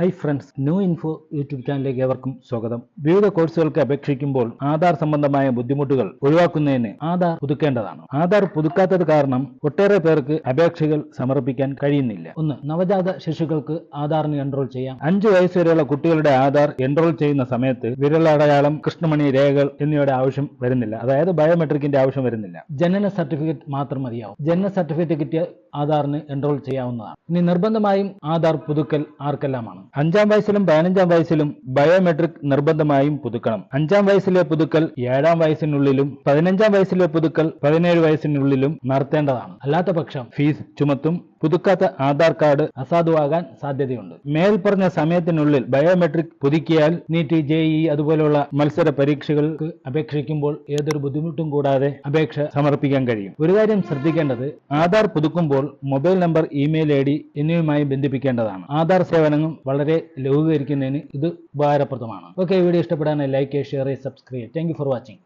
Hi friends new info YouTube ചാനലിലേക്ക് ഏവർക്കും സ്വാഗതം. വിവിധ കോഴ്സുകൾക്ക് അപേക്ഷിക്കുമ്പോൾ ആധാർ സംബന്ധമായ ബുദ്ധിമുട്ടുകൾ ഒഴിവാക്കുന്നതിന് ആധാർ പുതുക്കേണ്ടതാണ്. ആധാർ പുതുക്കാത്തത് കാരണം ഒട്ടേറെ പേർക്ക് അപേക്ഷകൾ സമർപ്പിക്കാൻ കഴിയുന്നില്ല. ഒന്ന് നവജാത ശിശുക്കൾക്ക് ആധാറിന് എൻറോൾ ചെയ്യാം. അഞ്ചു വയസ്സ് വരെയുള്ള കുട്ടികളുടെ ആധാർ എൻറോൾ ചെയ്യുന്ന സമയത്ത് വിരലടയാളം കൃഷ്ണമണി രേഖകൾ എന്നിവയുടെ ആവശ്യം വരുന്നില്ല. അതായത് ബയോമെട്രിക്കിന്റെ ആവശ്യം വരുന്നില്ല. ജനന സർട്ടിഫിക്കറ്റ് മാത്രം മതിയാവും. ജനന സർട്ടിഫിക്കറ്റ് കിട്ടിയ ആധാറിന് എൻറോൾ ചെയ്യാവുന്നതാണ്. ഇനി നിർബന്ധമായും ആധാർ പുതുക്കൽ ആർക്കെല്ലാമാണ്? അഞ്ചാം വയസ്സിലും പതിനഞ്ചാം വയസ്സിലും ബയോമെട്രിക് നിർബന്ധമായും പുതുക്കണം. അഞ്ചാം വയസ്സിലെ പുതുക്കൽ ഏഴാം വയസ്സിനുള്ളിലും പതിനഞ്ചാം വയസ്സിലെ പുതുക്കൽ പതിനേഴ് വയസ്സിനുള്ളിലും നടത്തേണ്ടതാണ്. അല്ലാത്ത പക്ഷം ഫീസ് ചുമത്തും പുതുക്കാത്ത ആധാർ കാർഡ് അസാധുവാകാൻ സാധ്യതയുണ്ട്. മേൽ പറഞ്ഞ സമയത്തിനുള്ളിൽ ബയോമെട്രിക് പുതുക്കിയാൽ നീറ്റ് ജെ ഇ അതുപോലെയുള്ള മത്സര പരീക്ഷകൾക്ക് അപേക്ഷിക്കുമ്പോൾ ഏതൊരു ബുദ്ധിമുട്ടും കൂടാതെ അപേക്ഷ സമർപ്പിക്കാൻ കഴിയും. ഒരു കാര്യം ശ്രദ്ധിക്കേണ്ടത് Aadhaar പുതുക്കുമ്പോൾ mobile number email I D എന്നിവയുമായി ബന്ധിപ്പിക്കേണ്ടതാണ്. ആധാർ സേവനങ്ങൾ വളരെ ലഘൂകരിക്കുന്നതിന് ഇത് ഉപകാരപ്രദമാണ്. ഓക്കെ വീഡിയോ ഇഷ്ടപ്പെടാൻ like share subscribe thank for watching